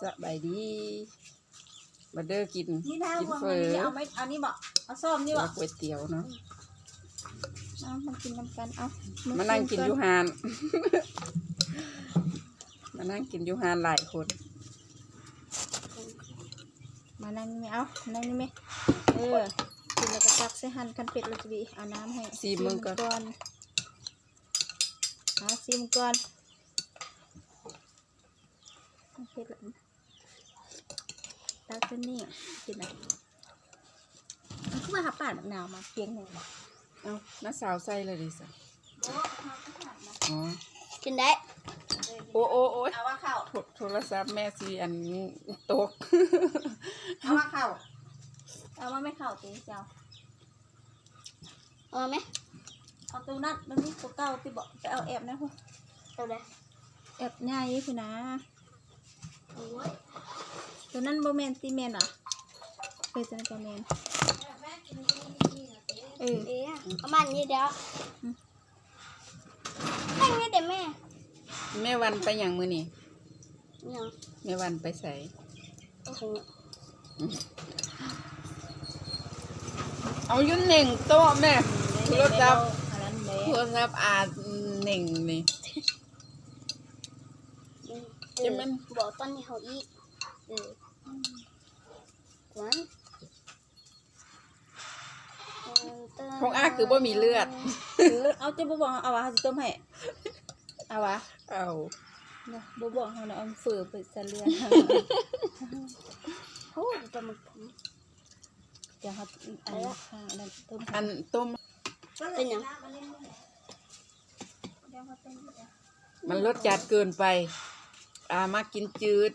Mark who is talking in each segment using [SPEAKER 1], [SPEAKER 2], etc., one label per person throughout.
[SPEAKER 1] สบายดีมาเด้อกิน
[SPEAKER 2] นี่นะ
[SPEAKER 1] กิน
[SPEAKER 2] วาง
[SPEAKER 1] เฟ
[SPEAKER 2] อัน
[SPEAKER 1] อ
[SPEAKER 2] นี้เอาไหมเอานี่บ่เอาซ่อมนี่บ่
[SPEAKER 1] แล้วก๋วยเตี๋ยวเนาะ
[SPEAKER 2] เอามากินน้ำกันเอา
[SPEAKER 1] มา
[SPEAKER 2] มา
[SPEAKER 1] นั่งกินอยูฮาน มานั่งกินอยูฮานหลายคน
[SPEAKER 2] มานั่งนี่ไหมเอานั่งนี่ไหมเออกินแล้วก็ตักใส่หั่นกันเป็ดเราจะดีเอาน้ำให้
[SPEAKER 1] ซีมึงก่อน
[SPEAKER 2] ก่อนเอาซีมก่อนเผ็ดแล้ว ตักขึ้นนี่กินอะไรมันคือว่าหับป่านมะนาวมาเพียงหนึ่งบ่
[SPEAKER 1] เอาน้าสาวใส่เลยดิสะอ๋อ
[SPEAKER 3] กินได้
[SPEAKER 1] โอ้โอ้โอ้ย
[SPEAKER 2] เอาว่าเข้า
[SPEAKER 1] โทโทรศัพท์แม่ซีอันตก
[SPEAKER 2] เอาว่าเข้า เอาว่าไม่เข้าตีเจ้า
[SPEAKER 3] เอาไหม
[SPEAKER 2] เอาตัวนั้นมันมีตัวเก่าที่บอกไปเอาแอบนะพวก
[SPEAKER 3] เอาเลย
[SPEAKER 2] แอบง่ายคือนะ
[SPEAKER 3] โอ้ย
[SPEAKER 2] ตัวนั้นโบแมนตีแมนเหรอเป็นจันกาแมนเออ
[SPEAKER 3] เอ๊ะเอามันนี่เดี๋ยวแม่งนี่เดี๋ยวแม่
[SPEAKER 1] แม่วันไปอย่างมือนี่
[SPEAKER 3] ยัง
[SPEAKER 1] แม่วันไปใส่
[SPEAKER 3] โอ้โห
[SPEAKER 1] เอาอยุ่นเหน่งโต๊ะแม่โทรศัพท์
[SPEAKER 2] อันนั้นแหละ
[SPEAKER 1] โทรศัพท์อาเหน่งนี่
[SPEAKER 3] เออ
[SPEAKER 1] เดี๋ยวมัน
[SPEAKER 3] บอกตอนนี้เขาอีกเออ หวาน
[SPEAKER 1] ของอาคือว่ามีเลือด
[SPEAKER 2] เอาจะบบอกเอาวะจะต้มให้เอาวะ
[SPEAKER 1] เอา
[SPEAKER 2] เดี๋ยวบบอกเขาเนาะเอาเฟือไปใส่เรือ
[SPEAKER 3] โอ้ยจะมัน
[SPEAKER 2] เดี๋ยวเขาอันนี้ข้างอันนั้นต้ม
[SPEAKER 1] อันต้ม
[SPEAKER 3] เป็นยัง
[SPEAKER 1] มันรสจัดเกินไปอามากินจืด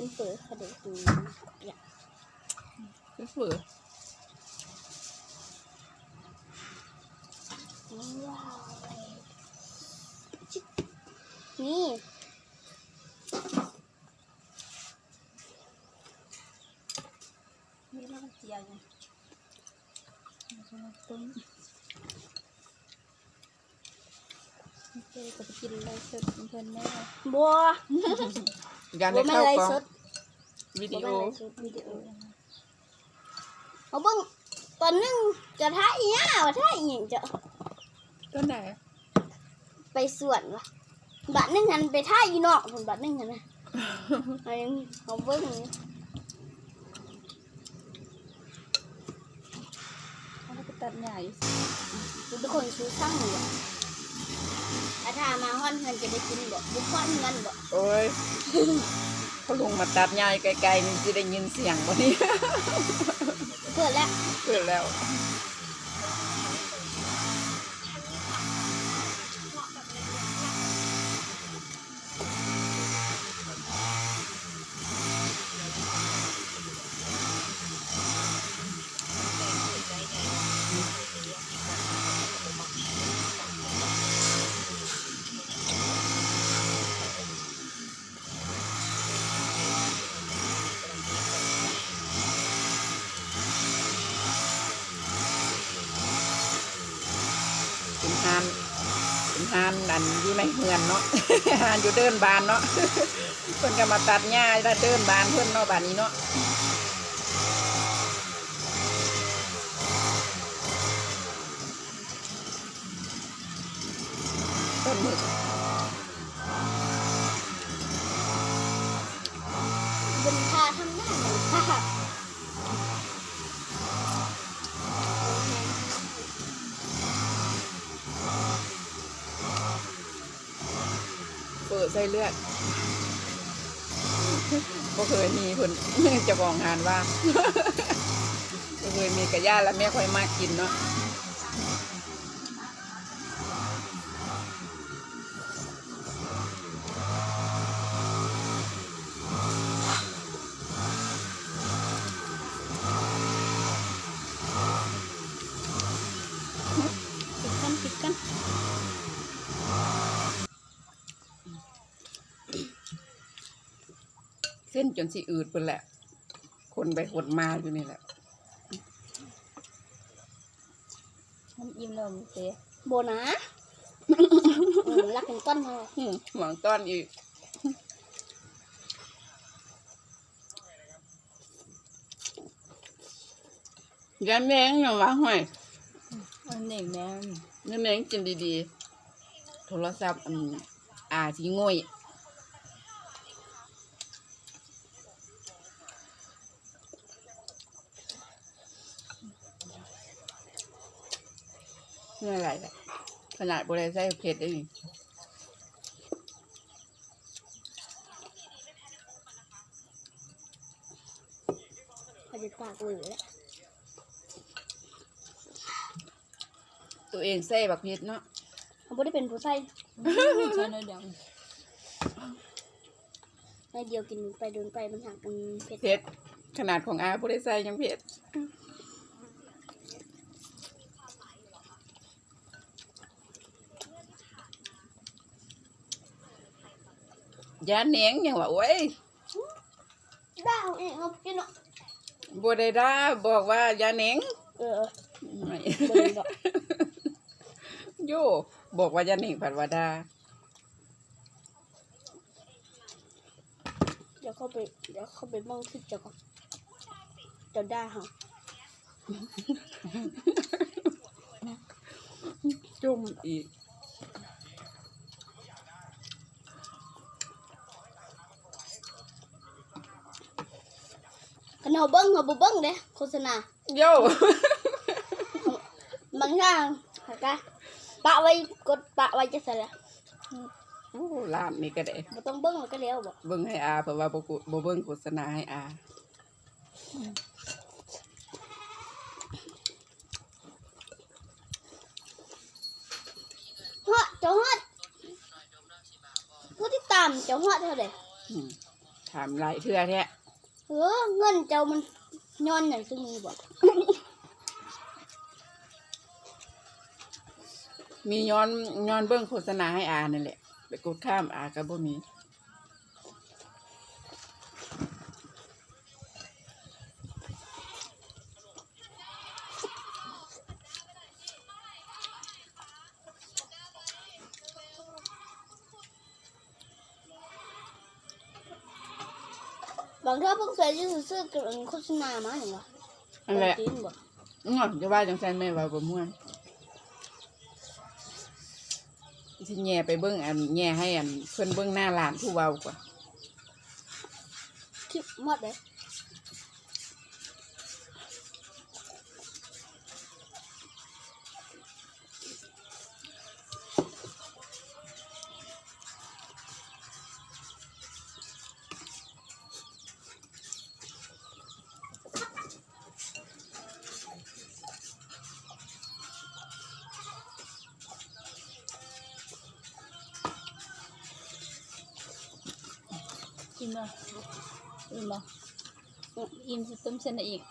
[SPEAKER 3] กินเฝอค่ะเด็กดูอยาก
[SPEAKER 1] เฟือ
[SPEAKER 3] ว้าวจิ๊กนี่
[SPEAKER 2] นี่เราเจียอยู่ต้มเจ๊ก็ไปกินอะไรสดเพื่อนแม่
[SPEAKER 3] บัว
[SPEAKER 1] ยาก
[SPEAKER 3] บั
[SPEAKER 1] ได้
[SPEAKER 3] วไม่
[SPEAKER 1] เข้า
[SPEAKER 3] ไร
[SPEAKER 1] กล้อง
[SPEAKER 3] สด
[SPEAKER 1] วิ
[SPEAKER 3] บั
[SPEAKER 1] ดี
[SPEAKER 3] ว
[SPEAKER 1] โอ
[SPEAKER 3] ไม่ไรสดวิดีโอเอาเบิ้งตอนนึงจะท่าอีหยังว่าท่าอีหยังจะ
[SPEAKER 1] ก็ไหน
[SPEAKER 3] ไปสวนวะบัดนึงหันไปท่าอีนอกผมบัดนึงหันนะอันนี้เอาเบิ้งนี่
[SPEAKER 2] เขาก็ตัดใหญ่
[SPEAKER 3] ทุกคนซื้อข้างหนึ่งถ้าถ้ามาฮ้อนเงินจะได้กินบ่บุกฮ้อนเงินบ่
[SPEAKER 1] โอ้ย เขาลงมาตัดยายไกลๆนี่จะได้ยินเสียงวันนี้
[SPEAKER 3] เกิดแล้ว
[SPEAKER 1] เกิดแล้ว เป็นฮานเป็นฮา นอันอยู่ในเฮือนเนาะฮานอยู่เดินบานเนาะเพิ่นก็มาตัดหญ้าแล้วเดินบานเพิ่นเนาะบานนี้เนาะ
[SPEAKER 3] เปิ
[SPEAKER 1] ดใส่เลือดก็เคยมีคนเจะบอกงานว่าก็เคยมีกระย่าแล้วแม่ค่อยมากกินเนาะ
[SPEAKER 3] ปิดกันปิดกัน
[SPEAKER 1] เส้ นจนสิอืดเพิ่นแหละ คนไปขดมาอยู่นี่แหละ
[SPEAKER 2] อิ่มแล้วมันเสีย
[SPEAKER 3] โบนะเออรักเป็นต้นเท่า
[SPEAKER 1] อืมหวังต้อนอีกยันแมงอย่างวะห่วย
[SPEAKER 2] อันนี้แม่น
[SPEAKER 1] ยันแมงกินดีๆ โทรศัพท์อืมอาสีง่อย นี่อะไรล่ะขนาดบริใส่เผ็ดได้นี่
[SPEAKER 3] เขาจะปากเหลือแล้ว
[SPEAKER 1] ตัวเองใส่บักเผ็ดเนาะ
[SPEAKER 3] เขาไม่ได้เป็นผู้ใส่
[SPEAKER 2] ใช่น้อยเดียว
[SPEAKER 3] ในเดียวกินไปเดินไปมันหักกันเผ็ด
[SPEAKER 1] เผ็ด ขนาดของอาบริใส่ยังเผ็ด ยาเหนียงอย่างว่าโอ้ย
[SPEAKER 3] ได้เอาเองเอากินเนาะ
[SPEAKER 1] บได้ดาบอกว่ายาเหนียง
[SPEAKER 3] เออ
[SPEAKER 1] ไม่
[SPEAKER 3] บ่ดีดอก
[SPEAKER 1] โยบอกว่ายาเหนียงผัดว่าดา
[SPEAKER 3] เดี๋ยวเข้าไปเดี๋ยวเข้าไปมองคลิปเจ้าก่อนเจ้าได้เหรอ
[SPEAKER 1] จุ่มอีก
[SPEAKER 3] ขนมเบิ้งเขาบ่เบิ้งเด้โฆษณา
[SPEAKER 1] โย
[SPEAKER 3] บางอย่างหักกะปะไว้กดปะไว้จะเสร็จแล้ว
[SPEAKER 1] โอ้ลาบนี่ก็ได้
[SPEAKER 3] บ่ต้องเบิ้งมันก็แล้วบอก
[SPEAKER 1] เบิ่งให้อาเพราะว่าบ่กูบ่เบิ่งโฆษณาให้อา
[SPEAKER 3] ฮอดเจ้าฮอดผู้ที่ตามเจ้าฮอดเท่าไหร่
[SPEAKER 1] อืมถามหลายเทื่อแท้
[SPEAKER 3] เออเงินเจ้ามันย้อนอย่างซึ่งมีบอก
[SPEAKER 1] มีย้อนย้อนเบื้องโฆษณาให้อานั่นแหละไปกดข้ามอากับ่มีา
[SPEAKER 3] งเท่าเพิ่งเคยจะซื้อกับโฆษณามาอย่างวะ
[SPEAKER 1] นั่นแหละ
[SPEAKER 3] จริงบอก
[SPEAKER 1] อื้อจะว่าจังซั่นแม่ว่าบ่ม่วนสิแย่ไปเบิ่งอันแย่ให้อันเพิ่นเบิ่งหน้าร้านผู้เว้ากว่า
[SPEAKER 3] คลิปหมดเลย
[SPEAKER 2] อิ่มบ่อิ่มบ่อิ่มสิต้มเส้นได้อีก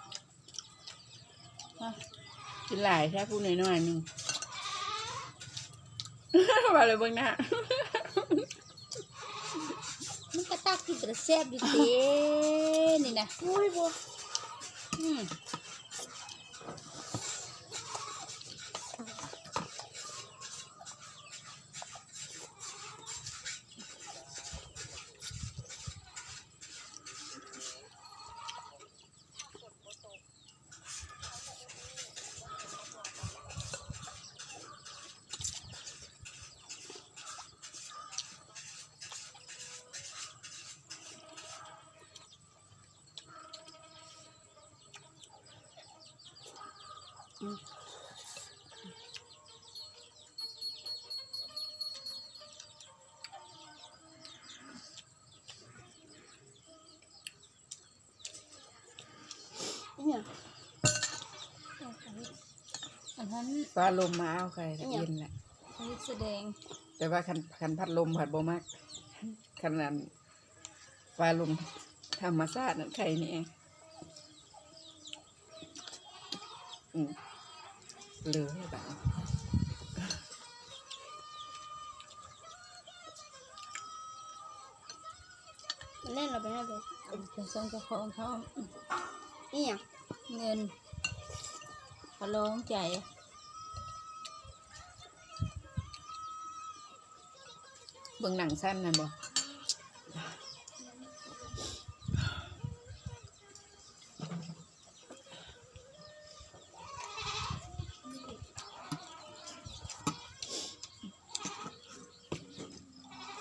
[SPEAKER 2] ฮะ
[SPEAKER 1] กินหลายแค่ผู้น้อยๆหนึงว่าเลยเบิ่งหน้า
[SPEAKER 2] มันก็ตักที่จะแซ่บอยู่เด้นี่นะ
[SPEAKER 3] อุ้ยบัว
[SPEAKER 2] อืม
[SPEAKER 3] เนี่ย
[SPEAKER 2] อันนั้น
[SPEAKER 1] ฟ้าลมมาเอาใครก็เย็นแหละ
[SPEAKER 2] อันนี้แสดง
[SPEAKER 1] แต่ว่าคันคันพัดลมผัดบ่มากขนาดฟ้าลมธรรมชาตินั่นใครนี่เองอืม
[SPEAKER 3] lớn rồi bạn.
[SPEAKER 2] Nên là bé này rồi Chúng xong cho con không?
[SPEAKER 1] Ý nhỉ Nên Alo không chạy. Bừng nặng xanh này mà.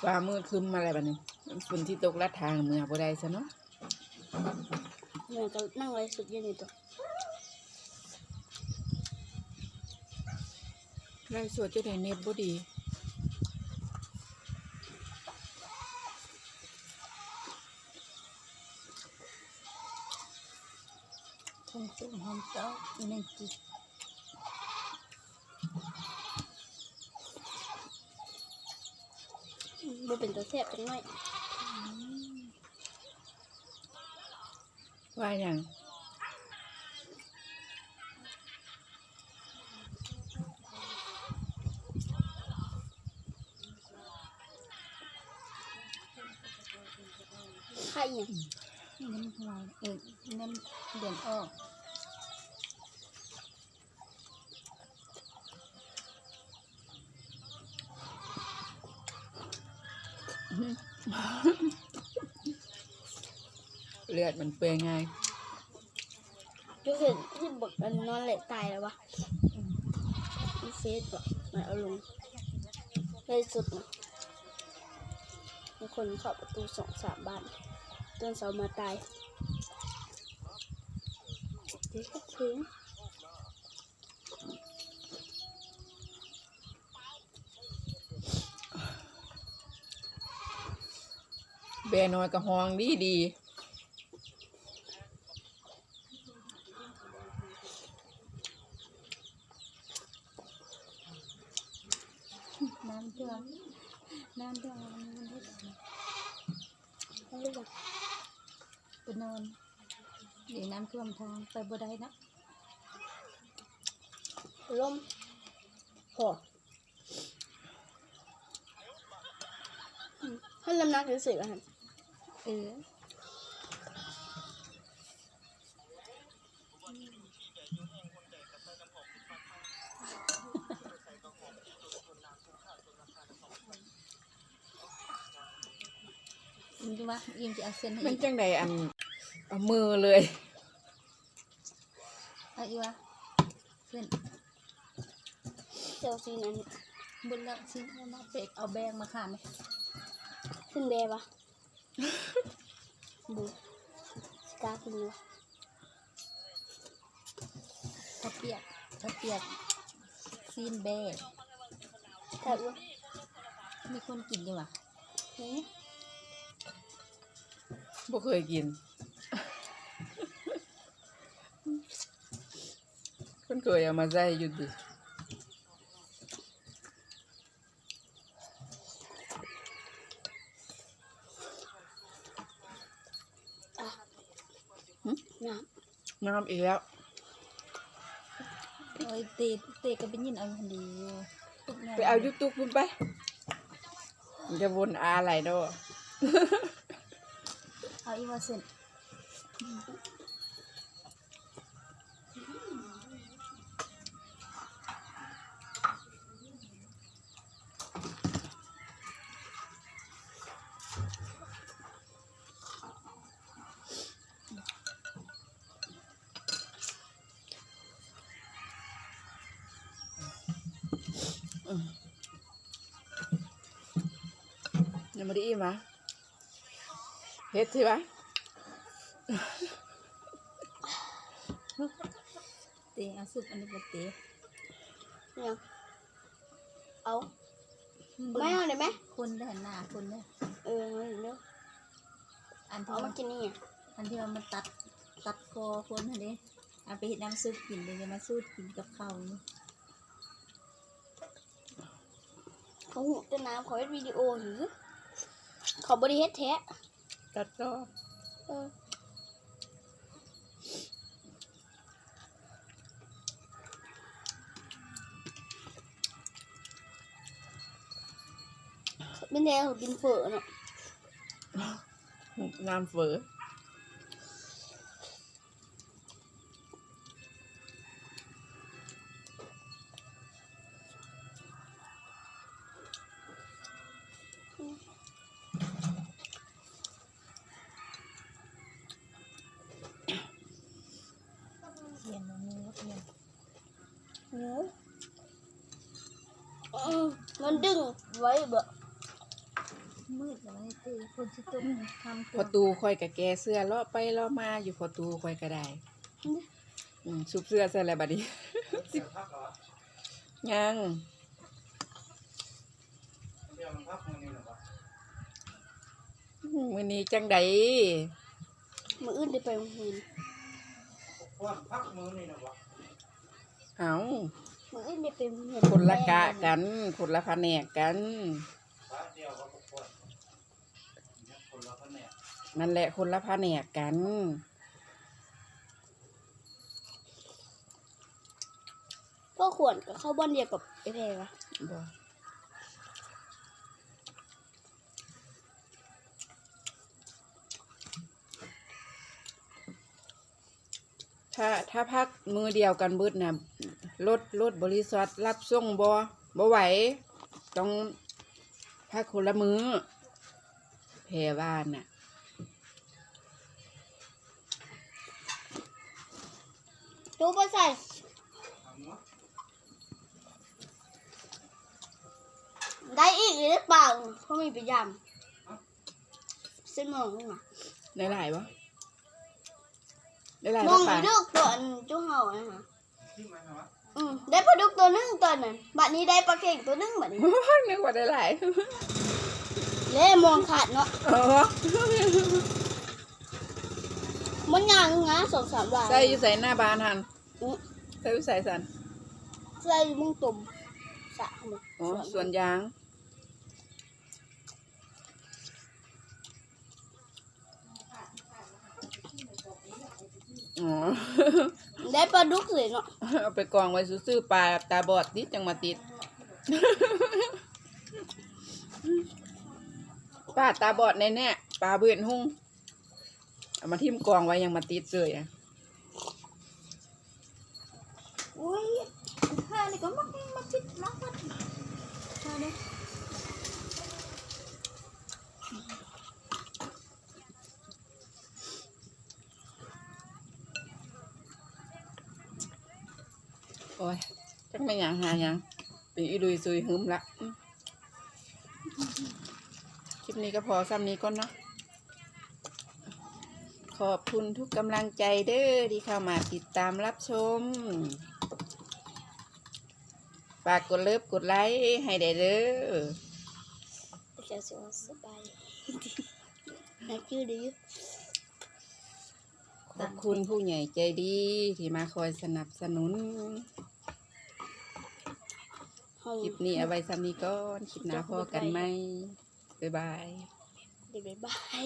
[SPEAKER 1] ฟ้ามืดครึ้มมาอะไรแบบนี้ฝนที่ตกลัดทางเมืองบ่ได้ซะเนาะ
[SPEAKER 3] เหมือนกับนั่งไรสุดอยืนในตัว
[SPEAKER 1] ไล่สวดจะได้เน็ตบ่ดี
[SPEAKER 2] คงจุ่มหอมเจ้าอีนั่นจิ
[SPEAKER 3] บ่เป็นตัวแซ่บจังหน่อย
[SPEAKER 1] ว่าอย่าง
[SPEAKER 3] ไข่เนี่ย
[SPEAKER 2] น้ำหวานเออน้ำเดือนออก
[SPEAKER 1] เลือดมันเปื่อยง่าย
[SPEAKER 3] จุเห็นที่บอกอันนอนเละตายแล้ววะอีเฟซบอกมันเอาลงเลยสุดนะมีคนเข้าประตูสองสามบ้านจนเสามาตายเด็กก็ถึง
[SPEAKER 1] แบน้อยกับหองดีดี
[SPEAKER 2] น้ำเดือดน้ำเดือดมันได้
[SPEAKER 3] เขาเรียก
[SPEAKER 2] ไปนอนเดี๋ยวน้ำท่วมทางไปบ่ได้นะ
[SPEAKER 3] ลมพออืมให้ลำนักหรือสิอะฮะ
[SPEAKER 2] เออยิมจะว่ายิมจะเอาเส้นให้
[SPEAKER 1] มัน
[SPEAKER 2] อีก
[SPEAKER 1] จังใดอันเอามือเลย
[SPEAKER 2] เอาอีกวะเส้น
[SPEAKER 3] เซลซีนั้น
[SPEAKER 2] บนแล้วชิ้นเอามาเปกเอาแบงมาขาดไหม
[SPEAKER 3] ขึ้นเบปะ บูสกาขึ้นอยู่
[SPEAKER 2] ถ้าเปียกถ้าเปียกซีนแบก
[SPEAKER 3] แค่ว่า
[SPEAKER 2] มีคนกินอยู่วะ
[SPEAKER 3] นี่
[SPEAKER 1] บ่เคยกินเพิ่นเคยเอามาใส่อยู่ดิ
[SPEAKER 3] อะ
[SPEAKER 1] หึ
[SPEAKER 3] น้
[SPEAKER 1] น้ำอีกแล้ว
[SPEAKER 2] โอ้ยเตะเตะก็เป็นยินเอาอยู่ดีอยู่ตึกแน่
[SPEAKER 1] ไปเอายุตุกพุ่นไปมันจะวนอาไหลเด้อ
[SPEAKER 2] เอาอีกว่าเส้น
[SPEAKER 1] ม่ได้อิ่มอะเฮ็ดสิวะ
[SPEAKER 2] เตะเอาสุกอันนี้ก็เตะำ
[SPEAKER 3] เนี่ยเอาไม่เอาเลยไหม
[SPEAKER 2] คนได้หน้าคนได้
[SPEAKER 3] เออมาถึงเด้อ
[SPEAKER 2] อันที่
[SPEAKER 3] เอามา
[SPEAKER 2] มัน
[SPEAKER 3] กินนี่อะ
[SPEAKER 2] อันที่ว่ามันตัดตัดคอคนหั่นเด้เอาไปเฮ็ดน้ำซุปกินเลยจะมาสูดกินกับข้าวนี่
[SPEAKER 3] เขาหูจะน้ำเขาเฮ็ดวิดีโอหรือ เขาบริเฮ็ดแท้
[SPEAKER 1] ตัดก็
[SPEAKER 3] เออเป็นแนวเขากินเฝอเนาะ
[SPEAKER 1] น้ำเฝอ
[SPEAKER 2] เย็นมันมีรถเย็น
[SPEAKER 3] โอ้อืมมันดึงไว้แบบ
[SPEAKER 2] มืดแล้วมันตื่นคนสิตุ้มทำ
[SPEAKER 1] พอตูคอยกับแกเสื้อเลาะไปเลาะมาอยู่พอตูคอยก็ได้อืมชุบเสื้อใส่อะไรบัดนี้ยัง
[SPEAKER 4] เดี๋ยวมันพักมันนี่หรอปะ
[SPEAKER 1] มื้อนี้จังใด
[SPEAKER 3] มืออื่นได้ไปโรงเรียน
[SPEAKER 4] พวกพักมือนี่หรอปะ
[SPEAKER 1] เอา
[SPEAKER 3] มืออื่นได้ไปโรงเรียน
[SPEAKER 1] คนละกะกัน คนละแผนกกัน
[SPEAKER 4] พระเดียวก็พวกคนเนี่ยคนละคนเนี่ย
[SPEAKER 1] นั่นแหละคนละแผนกกัน
[SPEAKER 3] ก็ขวนกับเข้าบ้านเดียวกับไอ้แพรวะ
[SPEAKER 1] บ่ ถ้าถ้าพักมือเดียวกันบิดนะรถรถบริษัทรับส่งบ่บ่ไหว ต้องพักคนละมือแพรว่าน่ะ
[SPEAKER 3] โจไปใส่ได้อีกหรือเปล่าเพราะมีไปยำเส้นมองนี่มา
[SPEAKER 1] ได้หลายบ่ ได้หลาย
[SPEAKER 3] ม
[SPEAKER 1] บ่
[SPEAKER 3] อง
[SPEAKER 1] ป่า
[SPEAKER 3] ลูกตัวอันจุ้งเห่าอะฮะ
[SPEAKER 4] ที่มันเหรอวะ
[SPEAKER 3] อืมได้ปลาดุกตัวหนึงตัวนั้นบัดนี้ได้ปลาเข่งตัวหนึงบัดนี้
[SPEAKER 1] นึกว่าได้หลาย
[SPEAKER 3] เล่มองขาดเนาะ
[SPEAKER 1] อ๋อ
[SPEAKER 3] มันยางนะสองสามวัน
[SPEAKER 1] ใส่อยู่ใส่หน้าบ้านหัน
[SPEAKER 3] อื้อ
[SPEAKER 1] ใส่อยู่ใส่สัน
[SPEAKER 3] ใส่มึงตุ่มสระเข้ามา
[SPEAKER 1] อ๋อส่วนยาง อ๋อ
[SPEAKER 3] ได้ปลาดุกเลยเนาะ
[SPEAKER 1] เอาไปกองไว้ซื่อๆปลาตาบอดติดจังมาติดป้าตาบอดแน่ๆปลาเบื่อนหุ่งเอามาทิ่มกองไว้ยังมาติดเลยอะ
[SPEAKER 2] อุ้ยข้านี่ก็มักมักคิดมักมักข้าเนี่ย
[SPEAKER 1] โอ้ยจักไม่หยังหายังเป็นอีดุยซุยหึมละคลิปนี้ก็พอซ้ำนี้ก่อนเนาะขอบคุณทุกกำลังใจเด้อที่เข้ามาติดตามรับชม ฝากกดเลิฟกดไลค์ให้ได้เด้อ
[SPEAKER 3] จะสวสบายน่าชื่อดี
[SPEAKER 1] ขอบคุณผู้ใหญ่ใจดีที่มาคอยสนับสนุน คลิปนี้เอาไว้ซ้ำนี้ก่อนคลิปหน้าพอกันไหมบ๊ายบาย
[SPEAKER 3] เดี๋ยวบ๊ายบาย